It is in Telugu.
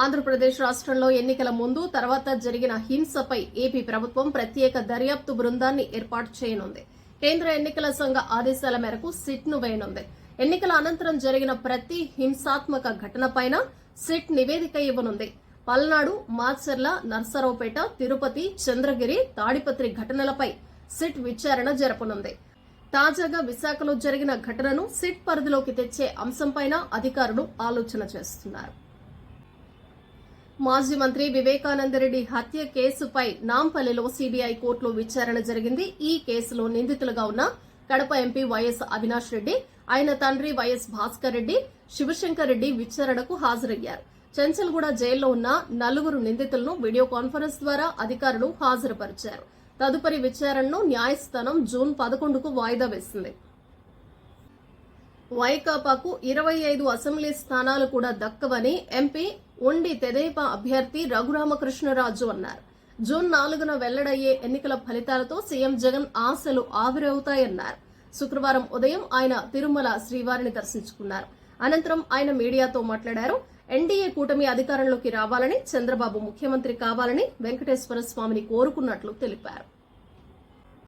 ఆంధ్రప్రదేశ్ రాష్ట్రంలో ఎన్నికల ముందు తర్వాత జరిగిన హింసపై ఏపీ ప్రభుత్వం ప్రత్యేక దర్యాప్తు బృందాన్ని ఏర్పాటు చేయనుంది. కేంద్ర ఎన్నికల సంఘ ఆదేశాల మేరకు సిట్ను వేయనుంది. ఎన్నికల అనంతరం జరిగిన ప్రతి హింసాత్మక ఘటనపైన సిట్ నివేదిక ఇవ్వనుంది. పల్నాడు మాచర్ల నర్సరావుపేట తిరుపతి చంద్రగిరి తాడిపత్రి ఘటనలపై సిట్ విచారణ జరపనుంది. తాజాగా విశాఖలో జరిగిన ఘటనను సిట్ పరిధిలోకి తెచ్చే అంశంపైన అధికారులు ఆలోచన చేస్తున్నారు. మాజీ మంత్రి వివేకానందరెడ్డి హత్య కేసుపై నాంపల్లిలో సీబీఐ కోర్టులో విచారణ జరిగింది. ఈ కేసులో నిందితులుగా ఉన్న కడప ఎంపీ వైఎస్ అవినాష్ రెడ్డి ఆయన తండ్రి వైఎస్ భాస్కర్ రెడ్డి శివశంకర్ రెడ్డి విచారణకు హాజరయ్యారు. చెంచల్గూడ జైల్లో ఉన్న నలుగురు నిందితులను వీడియో కాన్ఫరెన్స్ ద్వారా అధికారులు హాజరుపరిచారు. తదుపరి విచారణను న్యాయస్థానం జూన్ పదకొండుకు వాయిదా వేసింది. వైకాపాకు ఇరవై ఐదు అసెంబ్లీ స్థానాలు కూడా దక్కవని ఎంపీ ఉండి తెదేపా అభ్యర్థి రఘురామకృష్ణరాజు అన్నారు. జూన్ నాలుగున వెల్లడయ్యే ఎన్నికల ఫలితాలతో సీఎం జగన్ ఆశలు ఆవిరవుతాయన్నారు. శుక్రవారం ఉదయం ఆయన తిరుమల శ్రీవారిని దర్శించుకున్నారు. అనంతరం ఆయన మీడియాతో మాట్లాడారు. ఎన్డీఏ కూటమి అధికారంలోకి రావాలని చంద్రబాబు ముఖ్యమంత్రి కావాలని వెంకటేశ్వర స్వామిని కోరుకున్నట్లు తెలిపారు.